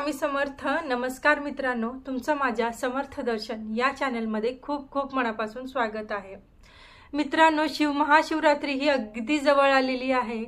स्वामी समर्थ. नमस्कार मित्रांनो तुमचं माझ्या समर्थ दर्शन या चॅनलमध्ये खूप खूप मनापासून स्वागत आहे. मित्रांनो शिव महाशिवरात्री ही अगदी जवळ आलेली आहे.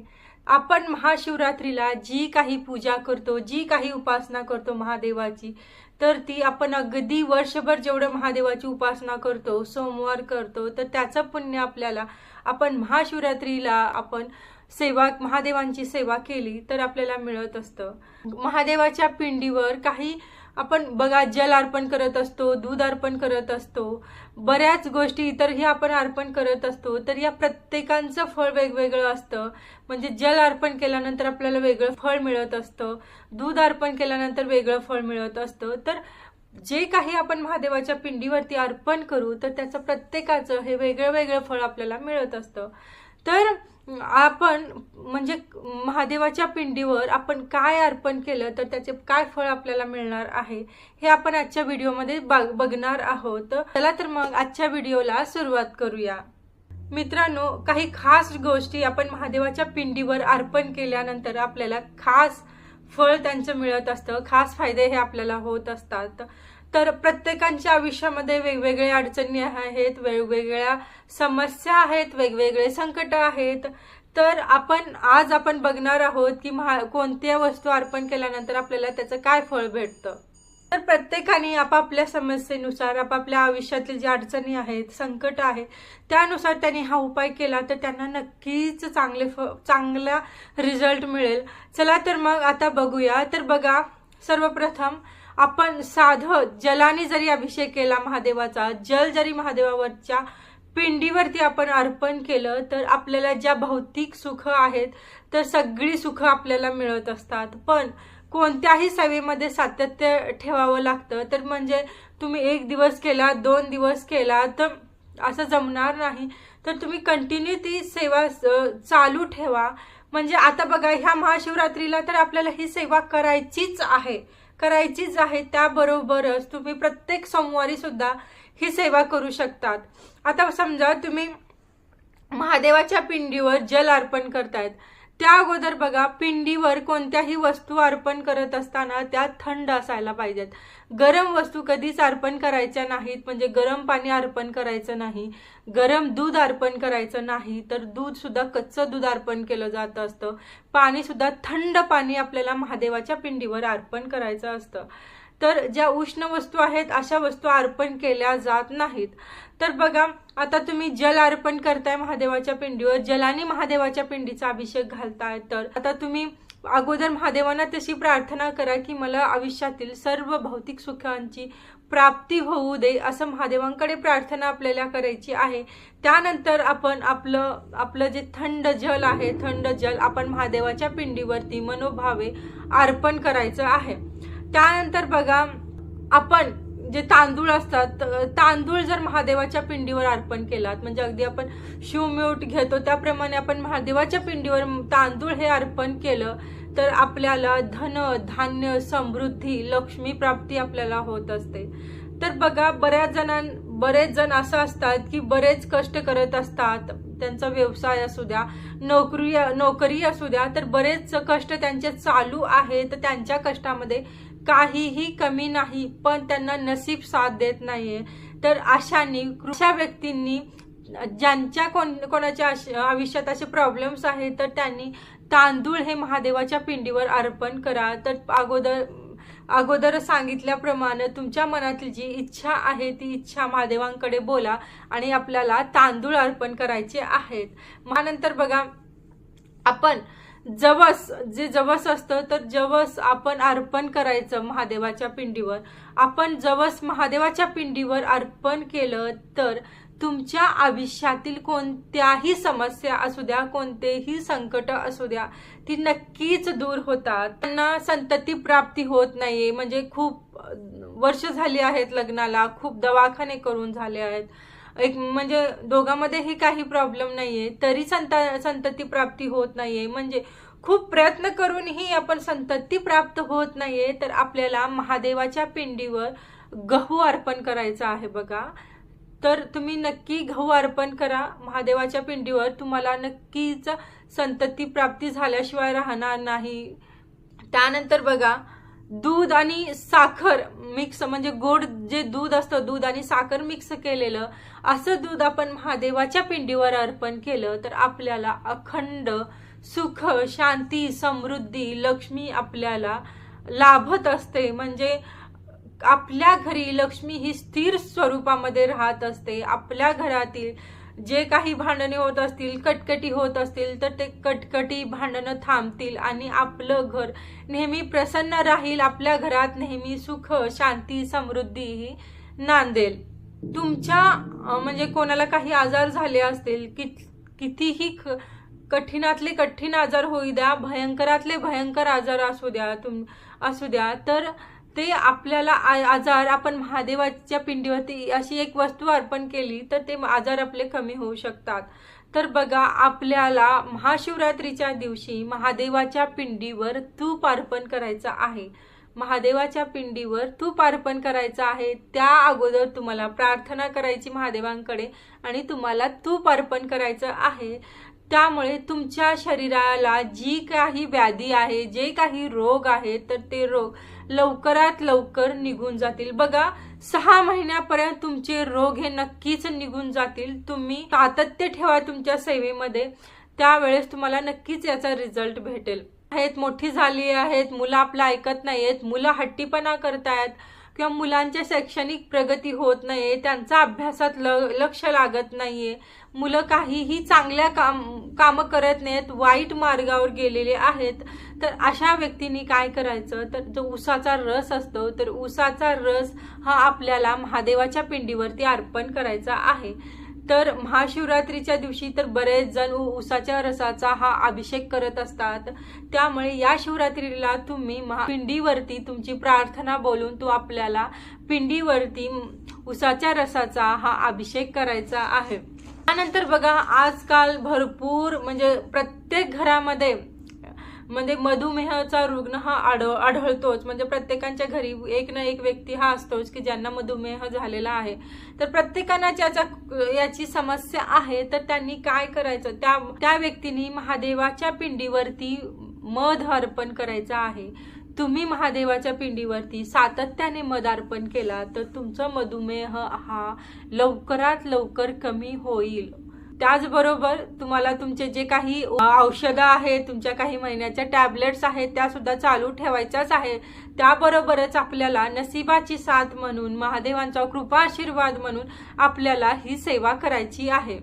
आपण महाशिवरात्रीला जी काही पूजा करतो जी काही उपासना करतो महादेवाची तर ती आपण अगदी वर्षभर जेवढं महादेवाची उपासना करतो सोमवार करतो तर त्याचं पुण्य आपल्याला आपण महाशिवरात्रीला आपण सेवा महादेवांची सेवा केली तर आपल्याला मिळत असतं. महादेवाच्या पिंडीवर काही आपण बघा जल अर्पण करत असतो दूध अर्पण करत असतो. बऱ्याच गोष्टी इतरही आपण अर्पण करत असतो तर या प्रत्येकांचं फळ वेगवेगळं असतं. म्हणजे जल अर्पण केल्यानंतर आपल्याला वेगळं फळ मिळत असतं. दूध अर्पण केल्यानंतर वेगळं फळ मिळत असतं. तर जे काही आपण महादेवाच्या पिंडीवरती अर्पण करू तर त्याचं प्रत्येकाचं हे वेगळं वेगळं फळ आपल्याला मिळत असतं. तर आपण म्हणजे महादेवाच्या पिंडीवर आपण काय अर्पण केलं तर त्याचे काय फळ आपल्याला मिळणार आहे हे आपण आजच्या व्हिडिओमध्ये बघणार आहोत. चला तर मग आजच्या व्हिडिओला सुरुवात करूया. मित्रांनो काही खास गोष्टी आपण महादेवाच्या पिंडीवर अर्पण केल्यानंतर आपल्याला खास फळ त्यांचं मिळत असतं खास फायदे हे आपल्याला होत असतात. तर प्रत्येकांच्या आयुष्यामध्ये वेगवेगळ्या अडचणी आहेत वेगवेगळ्या समस्या आहेत वेगवेगळे संकट आहेत. तर आपण आज आपण बघणार आहोत की महा कोणत्या वस्तू अर्पण केल्यानंतर आपल्याला त्याचं काय फळ भेटतं. तर प्रत्येकाने आपापल्या समस्येनुसार आपापल्या आयुष्यातील ज्या अडचणी आहेत संकट आहे त्यानुसार त्यांनी हा उपाय केला तर त्यांना नक्कीच चांगले फ चांगला रिझल्ट मिळेल. चला तर मग आता बघूया. तर बघा सर्वप्रथम आपण साधं जलाने जरी अभिषेक केला महादेवाचा जल जरी महादेवावरच्या पिंडीवरती आपण अर्पण केलं तर आपल्याला ज्या भौतिक सुख आहेत तर सगळी सुख आपल्याला मिळत असतात. पण कोणत्याही सेवेमध्ये सातत्य ठेवावं लागतं तर म्हणजे तुम्ही एक दिवस केला दोन दिवस केला तर असं जमणार नाही. तर तुम्ही कंटिन्यू ती सेवा चालू ठेवा. म्हणजे आता बघा ह्या महाशिवरात्रीला तर आपल्याला ही सेवा करायचीच आहे. करायचीच आहे त्याबरोबरच तुम्ही प्रत्येक सोमवारी सुद्धा ही सेवा करू शकतात. आता समजा तुम्ही महादेवाच्या पिंडीवर जल अर्पण करतायत. त्या अगोदर बघा पिंडीवर कोणत्याही वस्तू अर्पण करत असताना त्या थंड असायला पाहिजेत. गरम वस्तू कधीच अर्पण करायच्या नाहीत म्हणजे गरम पाणी अर्पण करायचं नाही. गरम दूध अर्पण करायचं नाही तर दूध सुद्धा कच्चं दूध अर्पण केलं जात असतं. पाणी सुद्धा थंड पाणी आपल्याला महादेवाच्या पिंडीवर अर्पण करायचं असतं. तर ज्या उष्ण वस्तू आहेत अशा वस्तू अर्पण केल्या जात नाहीत. तर बघा आता तुम्ही जल अर्पण करताय महादेवाच्या पिंडीवर. जलाने महादेवाच्या पिंडीचा अभिषेक घालताय. तर आता तुम्ही अगोदर महादेवांना तशी प्रार्थना करा की मला आयुष्यातील सर्व भौतिक सुखांची प्राप्ती होऊ दे असं महादेवांकडे प्रार्थना आपल्याला करायची आहे. त्यानंतर आपण आपलं आपलं जे थंड जल आहे थंड जल आपण महादेवाच्या पिंडीवरती मनोभावे अर्पण करायचं आहे. त्यानंतर बघा आपण जे तांदूळ असतात तांदूळ जर महादेवाच्या पिंडीवर अर्पण केलात म्हणजे अगदी आपण शिवम्यूट घेतो त्याप्रमाणे आपण महादेवाच्या पिंडीवर तांदूळ हे अर्पण केलं तर आपल्याला धन धान्य समृद्धी लक्ष्मी प्राप्ती आपल्याला होत असते. तर बघा बऱ्याच जणां बरेच जण असं असतात की बरेच कष्ट करत असतात त्यांचा व्यवसाय असू द्या नोकरी नोकरी असू द्या तर बरेच कष्ट त्यांचे चालू आहे तर त्यांच्या कष्टामध्ये काहीही कमी नाही पण त्यांना नसीब साथ देत नाहीये. तर अशानी अशा व्यक्तींनी ज्यांच्या कोण कोणाच्या आयुष्यात असे प्रॉब्लेम्स आहेत तर त्यांनी तांदूळ हे महादेवाच्या पिंडीवर अर्पण करा. तर अगोदर अगोदर सांगितल्याप्रमाणे तुमच्या मनातील जी इच्छा आहे ती इच्छा महादेवांकडे बोला आणि आपल्याला तांदूळ अर्पण करायचे आहेत. त्यानंतर बघा आपण जवस जे जवस असतं तर जवस आपण अर्पण करायचं महादेवाच्या पिंडीवर. आपण जवस महादेवाच्या पिंडीवर अर्पण केलं तर तुमच्या आयुष्यातील कोणत्याही समस्या असू द्या कोणतेही संकट असू द्या ती नक्कीच दूर होतात. त्यांना संतती प्राप्ती होत नाहीये. म्हणजे खूप वर्ष झाली आहेत लग्नाला खूप दवाखाने करून झाले आहेत. एक म्हणजे दोघांमध्येही काही प्रॉब्लेम नाहीये. तरी संत संतती प्राप्ती होत नाहीये. म्हणजे खूप प्रयत्न करूनही आपण संतती प्राप्त होत नाहीये तर आपल्याला महादेवाच्या पिंडीवर गहू अर्पण करायचा आहे बघा. तर तुम्ही नक्की गहू अर्पण करा. महादेवाच्या पिंडीवर तुम्हाला नक्कीच संतती प्राप्ती झाल्याशिवाय राहणार नाही. त्यानंतर बघा दूध आणि साखर मिक्स म्हणजे गोड जे दूध असतं दूध आणि साखर मिक्स केलेलं असं दूध आपण महादेवाच्या पिंडीवर अर्पण केलं तर आपल्याला अखंड सुख शांती समृद्धी लक्ष्मी आपल्याला लाभत असते. म्हणजे आपल्या घरी लक्ष्मी ही स्थिर स्वरूपामध्ये राहत असते. आपल्या घरातील जे काही भांडणे होत असतील कटकटी होत असतील तर ते कटकटी भांडणं थांबतील आणि आपलं घर नेहमी प्रसन्न राहील आपल्या घरात नेहमी सुख शांती समृद्धी ही नांदेल. तुमच्या म्हणजे कोणाला काही आजार झाले असतील कि कितीही कठीणातले कठीण आजार होऊ द्या भयंकरातले भयंकर आजार असू द्या तुम असू द्या तर ते आपल्याला आ- आजार आपण महादेवाच्या पिंडीवरती अशी एक वस्तू अर्पण केली तर ते आजार आपले कमी होऊ शकतात. तर बघा आपल्याला महाशिवरात्रीच्या दिवशी महादेवाच्या पिंडीवर तूप अर्पण करायचं आहे. महादेवाच्या पिंडीवर तूप अर्पण करायचं आहे. त्या अगोदर तुम्हाला प्रार्थना करायची महादेवांकडे आणि तुम्हाला तूप अर्पण करायचं आहे. त्यामुळे तुमच्या शरीराला जी काही व्याधी आहे जे काही रोग आहे तर ते रोग लवकरात लवकर निघून जातील. बघा सहा महिन्यापर्यंत तुमचे रोग हे नक्कीच निघून जातील. तुम्ही सातत्य ठेवा तुमच्या सेवेमध्ये. त्यावेळेस तुम्हाला नक्कीच याचा रिझल्ट भेटेल. आहेत मोठी झाली आहेत मुलं आपलं ऐकत नाहीयेत मुलं हट्टीपणा करतायत. किंवा मुलांच्या शैक्षणिक प्रगती होत नाही आहे त्यांचा अभ्यासात ल लक्ष लागत नाही आहे मुलं काहीही चांगल्या काम कामं करत नाहीत वाईट मार्गावर गेलेले आहेत. तर अशा व्यक्तींनी काय करायचं? तर जो उसाचा रस असतो तर उसाचा रस हा आपल्याला महादेवाच्या पिंडीवरती अर्पण करायचा आहे. तर महाशिवरात्रीच्या दिवशी तर बरेच जण उसाच्या रसाचा हा अभिषेक करत असतात. त्यामुळे या शिवरात्रीला तुम्ही महा- पिंडीवरती तुमची प्रार्थना बोलून तो आपल्याला पिंडीवरती उसाच्या रसाचा हा अभिषेक करायचा आहे. त्यानंतर बघा आजकाल भरपूर म्हणजे प्रत्येक घरामध्ये म्हणजे मधुमेहाचा रुग्ण हा आढळ आढळतोच. म्हणजे प्रत्येकांच्या घरी एक ना एक व्यक्ती हा असतोच की ज्यांना मधुमेह झालेला आहे. तर प्रत्येकांना ज्याचा याची समस्या आहे तर त्यांनी काय करायचं? त्या त्या व्यक्तीने महादेवाच्या पिंडीवरती मध अर्पण करायचं आहे. तुम्ही महादेवाच्या पिंडीवरती सातत्याने मध अर्पण केला तर तुमचं मधुमेह हा लवकरात लवकर कमी होईल. त्याचबरोबर तुम्हाला तुमचे जे काही औषधं आहेत तुमच्या काही महिन्याच्या टॅबलेट्स आहेत त्या सुद्धा चालू ठेवायच्याच आहे त्याबरोबरच आपल्याला नशिबाची साथ म्हणून महादेवांचा कृपा आशीर्वाद म्हणून आपल्याला ही सेवा करायची आहे.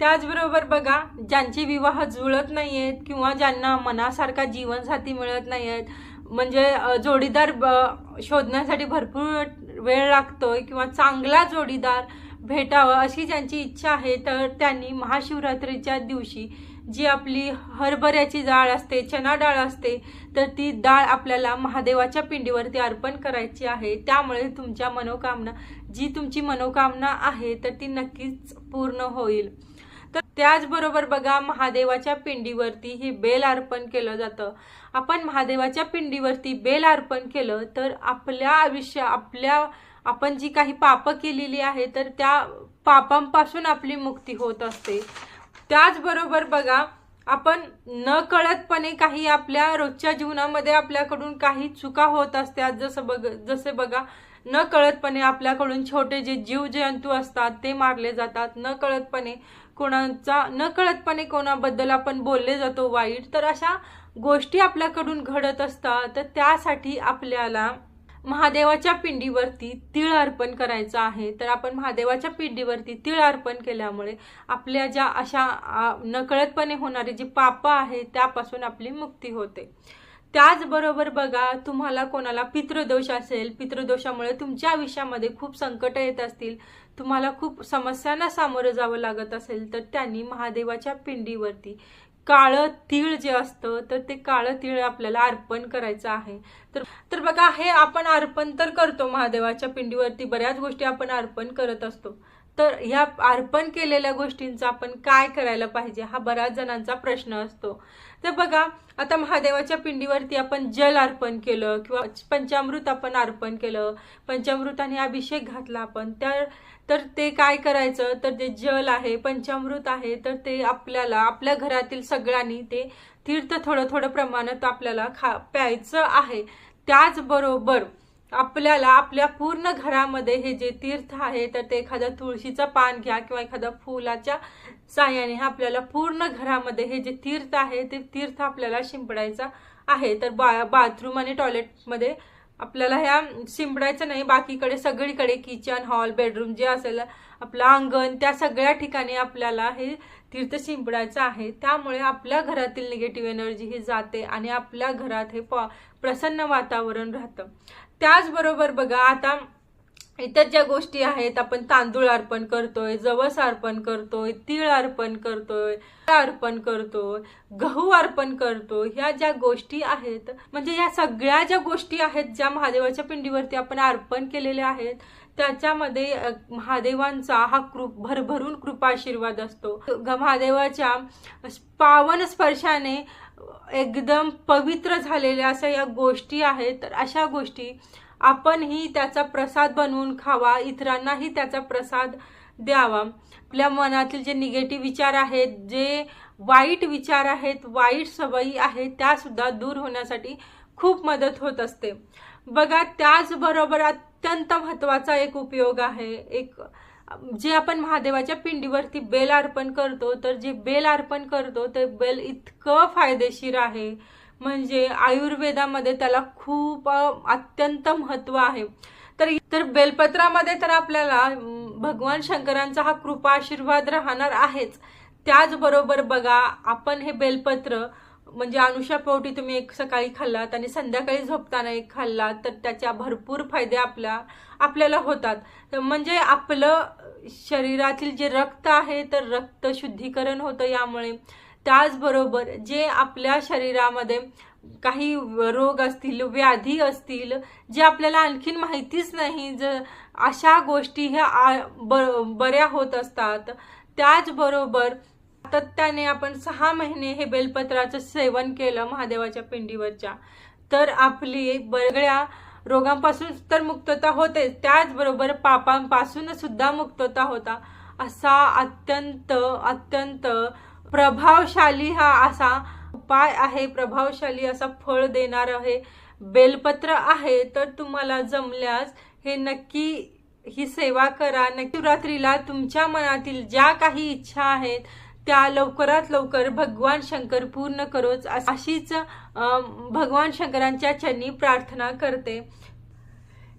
त्याचबरोबर बघा ज्यांचे विवाह जुळत नाहीयेत किंवा ज्यांना मनासारखा जीवनसाथी मिळत नाहीयेत म्हणजे जोडीदार ब- शोधण्यासाठी भरपूर वेळ लागतोय किंवा चांगला जोडीदार भेटावं अशी ज्यांची इच्छा आहे तर त्यांनी महाशिवरात्रीच्या दिवशी जी आपली हरभऱ्याची डाळ असते चना डाळ असते तर ती डाळ आपल्याला महादेवाच्या पिंडीवरती अर्पण करायची आहे. त्यामुळे तुमच्या मनोकामना जी तुमची मनोकामना आहे तर ती नक्कीच पूर्ण होईल. तर त्याचबरोबर बघा महादेवाच्या पिंडीवरती ही बेल अर्पण केलं जातं. आपण महादेवाच्या पिंडीवरती बेल अर्पण केलं तर आपल्या आयुष्य आपल्या आपण जी काही पापं केलेली आहे तर त्या पापांपासून आपली मुक्ती होत असते. त्याचबरोबर बघा आपण न कळतपणे काही आपल्या रोजच्या जीवनामध्ये आपल्याकडून काही चुका होत असतात. जसं बघ जसे बघा न कळतपणे आपल्याकडून छोटे जे जीव जंतू असतात ते मारले जातात. न कळतपणे कोणाचा न कळतपणे कोणाबद्दल आपण बोलले जातो वाईट. तर अशा गोष्टी आपल्याकडून घडत असतात. तर त्यासाठी आपल्याला महादेवाच्या पिंडीवरती तिळ अर्पण करायचं आहे. तर आपण महादेवाच्या पिंडीवरती तिळ अर्पण केल्यामुळे आपल्या ज्या अशा नकळतपणे होणारी जी पापं आहेत त्यापासून आपली मुक्ती होते. त्याचबरोबर बघा तुम्हाला कोणाला पितृदोष असेल पितृदोषामुळे तुमच्या आयुष्यामध्ये खूप संकट येत असतील तुम्हाला खूप समस्यांना सामोरं जावं लागत असेल तर त्यांनी महादेवाच्या पिंडीवरती काळं तीळ जे असतं तर ते काळं तीळ आपल्याला अर्पण करायचं आहे. तर तर बघा हे आपण अर्पण तर करतो महादेवाच्या पिंडीवरती बऱ्याच गोष्टी आपण अर्पण करत असतो. तर ह्या अर्पण केलेल्या गोष्टींचा आपण काय करायला पाहिजे हा बऱ्याच जणांचा प्रश्न असतो. तर बघा आता महादेवाच्या पिंडीवरती आपण जल अर्पण केलं किंवा पंचामृत आपण अर्पण केलं पंचामृताने अभिषेक घातला आपण त्या तर ते काय करायचं? तर ते जल आहे पंचामृत आहे तर ते आपल्याला आपल्या घरातील सगळ्यांनी ते तीर्थ थोडं थोडं प्रमाणात आपल्याला खा प्यायचं आहे. त्याचबरोबर आपल्याला आपल्या पूर्ण घरामध्ये हे जे तीर्थ आहे तर ते एखादं तुळशीचं पान घ्या किंवा एखाद्या फुलाच्या साह्याने आपल्याला पूर्ण घरामध्ये हे जे तीर्थ आहे ते तीर्थ आपल्याला शिंपडायचं आहे. तर बा बाथरूम आणि टॉयलेटमध्ये आपल्याला ह्या शिंपडायचं नाही बाकीकडे सगळीकडे किचन हॉल बेडरूम जे असेल आपलं अंगण त्या सगळ्या ठिकाणी आपल्याला हे तीर्थ शिंपडायचं आहे. त्यामुळे आपल्या घरातील निगेटिव्ह एनर्जी ही जाते आणि आपल्या घरात हे प्रसन्न वातावरण राहतं. त्याचबरोबर बघा आता इतर ज्या गोष्टी आहेत आपण तांदूळ अर्पण करतोय जवस अर्पण करतोय तीळ अर्पण करतोय अर्पण करतो गहू अर्पण करतो ह्या ज्या गोष्टी आहेत म्हणजे या सगळ्या ज्या गोष्टी आहेत ज्या महादेवाच्या पिंडीवरती आपण अर्पण केलेल्या आहेत त्याच्यामध्ये महादेवांचा हा कृप भरभरून कृपाशीर्वाद असतो. महादेवाच्या पावन स्पर्शाने एकदम पवित्र झालेल्या अशा या गोष्टी आहेत तर अशा गोष्टी आपणही त्याचा प्रसाद बनवून खावा इतरांनाही त्याचा प्रसाद द्यावा. आपल्या मनातील जे निगेटिव्ह विचार आहेत जे वाईट विचार आहेत वाईट सवयी आहेत त्यासुद्धा दूर होण्यासाठी खूप मदत होत असते. बघा त्याचबरोबर अत्यंत महत्त्वाचा एक उपयोग आहे. एक जे आपण महादेवाच्या पिंडीवरती बेल अर्पण करतो तर जे बेल अर्पण करतो ते बेल इतकं फायदेशीर आहे. म्हणजे आयुर्वेदामध्ये त्याला खूप अत्यंत महत्त्व आहे. तर तर बेलपत्रामध्ये तर आपल्याला भगवान शंकरांचा हा कृपा आशीर्वाद राहणार आहेच. त्याचबरोबर बघा आपण हे बेलपत्र म्हणजे अनुषा पोटी तुम्ही एक सकाळी खाल्लात आणि संध्याकाळी झोपताना एक खाल्लात तर त्याच्या भरपूर फायदे आपल्या आपल्याला होतात. म्हणजे आपलं शरीरातील जे रक्त आहे तर रक्त शुद्धीकरण होतं यामुळे. त्याचबरोबर जे आपल्या शरीरामध्ये काही रोग असतील व्याधी असतील जे आपल्याला आणखीन माहितीच नाही ज अशा गोष्टी ह्या आ- ब- बऱ्या होत असतात. त्याचबरोबर सातत्याने आपण सहा महिने हे बेलपत्राचं सेवन केलं महादेवाच्या पिंडीवरच्या तर आपली बगळ्या रोगांपासून तर मुक्तता होते. त्याचबरोबर पापांपासून सुद्धा मुक्तता होता. असा अत्यंत अत्यंत प्रभावशाली हा असा उपाय आहे प्रभावशाली असा फळ देणार आहे बेलपत्र आहे तर तुम्हाला जमल्यास हे नक्की ही सेवा करा. नक्की रात्रीला तुमच्या मनातील ज्या काही इच्छा आहेत त्या लवकरात लवकर भगवान शंकर पूर्ण करोच अशीच भगवान शंकरांच्या चरणी प्रार्थना करते.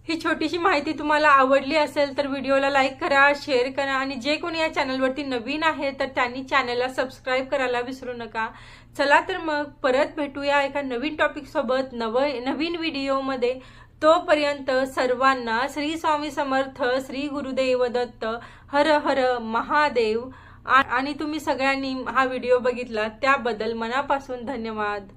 ही छोटीशी माहिती तुम्हाला आवडली असेल तर व्हिडिओला लाईक करा शेअर करा आणि जे कोणी या चॅनलवरती नवीन आहे तर त्यांनी चॅनलला सबस्क्राईब करायला विसरू नका. चला तर मग परत भेटूया एका नवीन टॉपिकसोबत नव नवीन व्हिडिओमध्ये तोपर्यंत सर्वांना श्री स्वामी समर्थ श्री गुरुदेव दत्त हर हर महादेव आणि तुम्ही सगळ्यांनी हा व्हिडिओ बघितला त्याबद्दल मनापासून धन्यवाद.